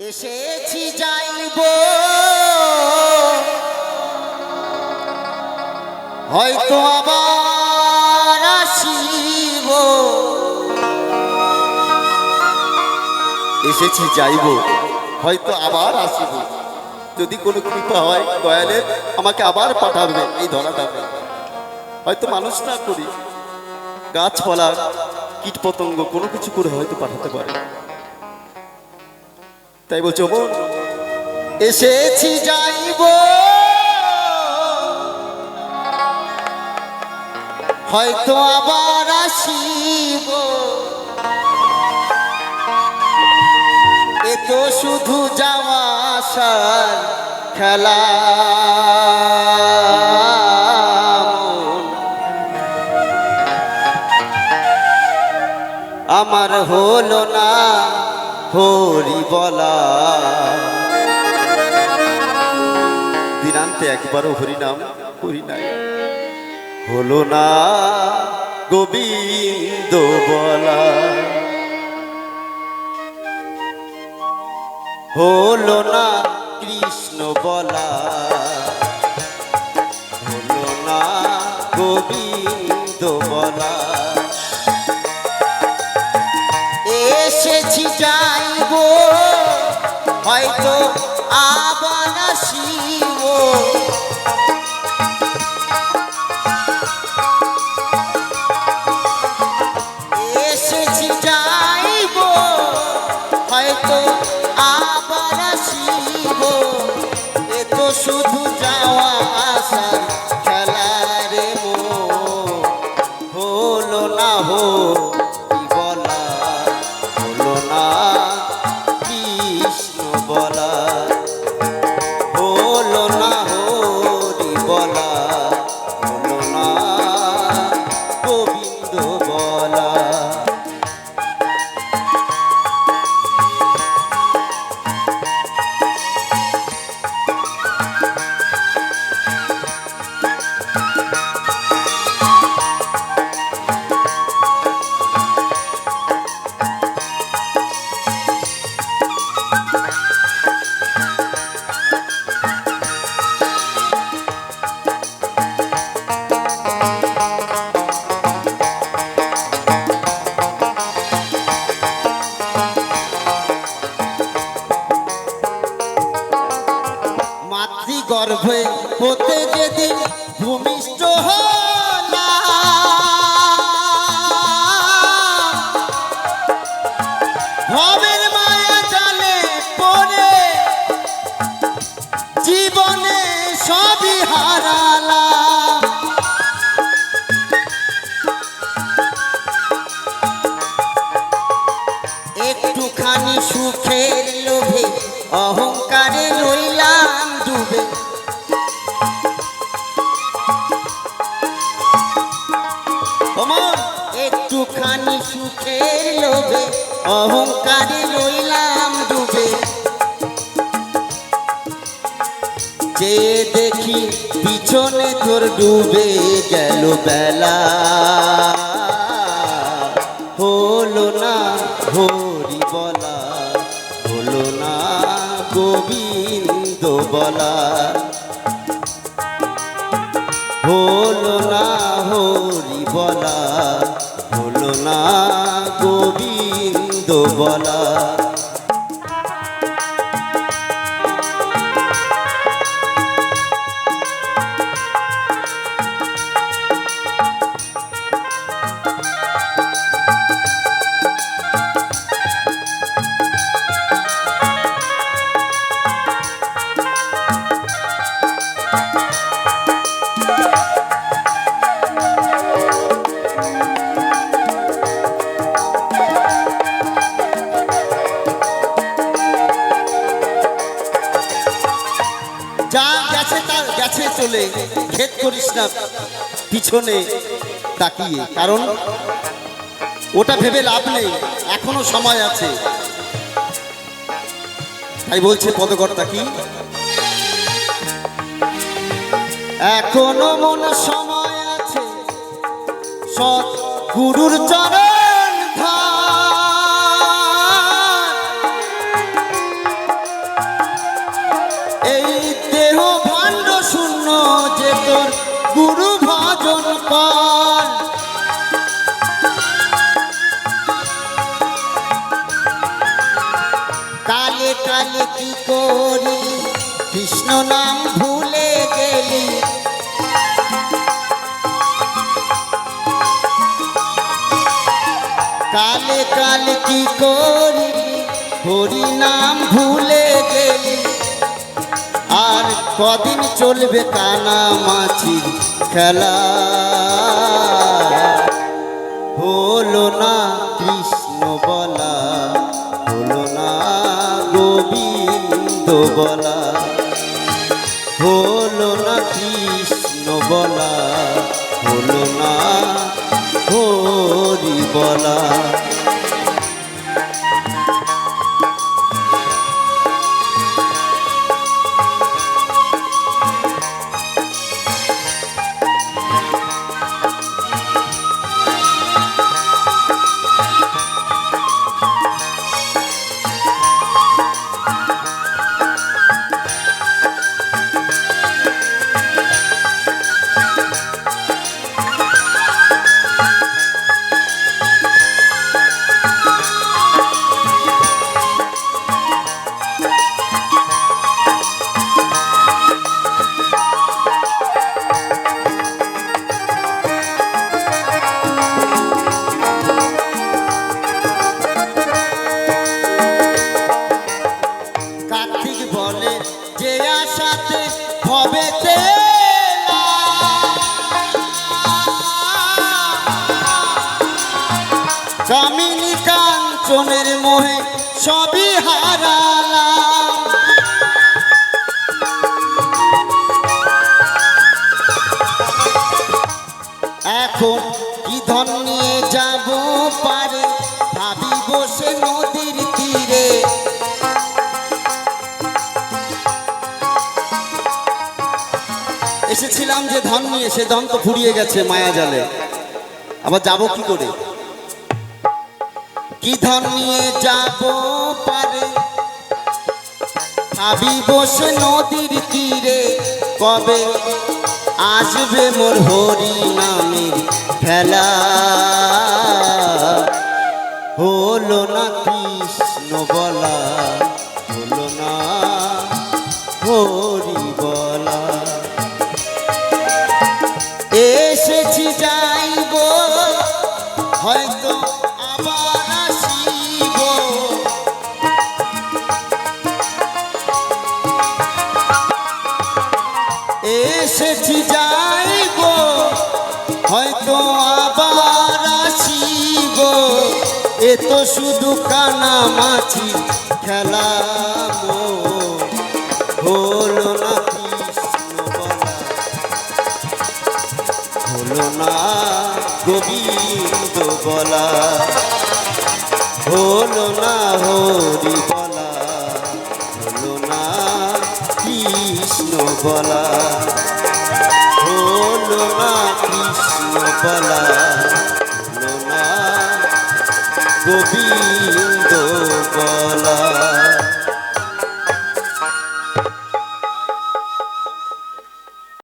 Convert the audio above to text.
এসেছি যাইব। হয়তো আবার আসিব। এসেছি যাইব, হয়তো আবার আসিব। যদি কোনো কৃপা হয় দয়ালের আমাকে আবার পাঠাবে এই ধরাটাবে হয়তো মানুষ না করি, গাছপালা, কীটপতঙ্গ, কোনো কিছু করে হয়তো পাঠাতে পারে। তাই বলছো বোন এসেছি যাইব। হয়তো আবার আসিব। এত শুধু যাওয়া আসার খেলা। হরি বলা। দিনান্তে একবারও হরিনাম করি নাই। হলো না গোবিন্দ বলা। হলো না কৃষ্ণ বলা। হলো না গোবিন্দ বলা। এসেছি যাইব হয়তো আবার আসিব। মাতৃগর্ভে হতে যেদিন ভূমিষ্ঠ হবের মায়া জালে পরে জীবনে সবই হারালাম। সুখের লোভে অহংকারে রইলাম ডুবে। যে দেখি পিছনে তোর ডুবে গেল বেলা। হলো না হরি বলা, হলো না গোবিন্দ বলা। হলো না হরি বলা না গোবিন্দ বলা। চলে খেত করিস না, পিছনে তাকিয়ে। কারণ ওটা ভেবে লাভ নেই, এখনও সময় আছে। তাই বলছে পদকর্তা কি? এখনও মন সময় আছে, সৎ গুরুর চরণ কালে কি করি? কৃষ্ণ নাম ভুলে গেলি। কালে কালে কি করি? হরি নাম ভুলে গেলি। আর কদিন চলবে কানা মাছির খেলা? হলো না গোবিন্দ বলা। হলো না কৃষ্ণ বলা হলো না হরি বলা। কামিনী কাঞ্চনের মোহে সবই হারালাম। এখন কি ধন নিয়ে যাব পারে ভাবি বসে নদীর তীরে। এসেছিলাম যে ধন নিয়ে, সে ধন তো ফুরিয়ে গেছে মায়া জালে আবার যাব কি করে? কি ধন নিয়ে যাব পারে। ভাবি বসে নদীর তীরে, কবে আসবে মোর হরি নামের খেলা? হলো না কৃষ্ণ বলা। এসেছি যাইব, হয়তো আবার আসিব। এ তো শুধু কানা মাছি, খেলা হলো না হলো না গোবিন্দ বলা। হলো না হরি বলা, হলো না কৃষ্ণ বলা। হলো না কৃষ্ণ বলা লোনা গোবিন্দ।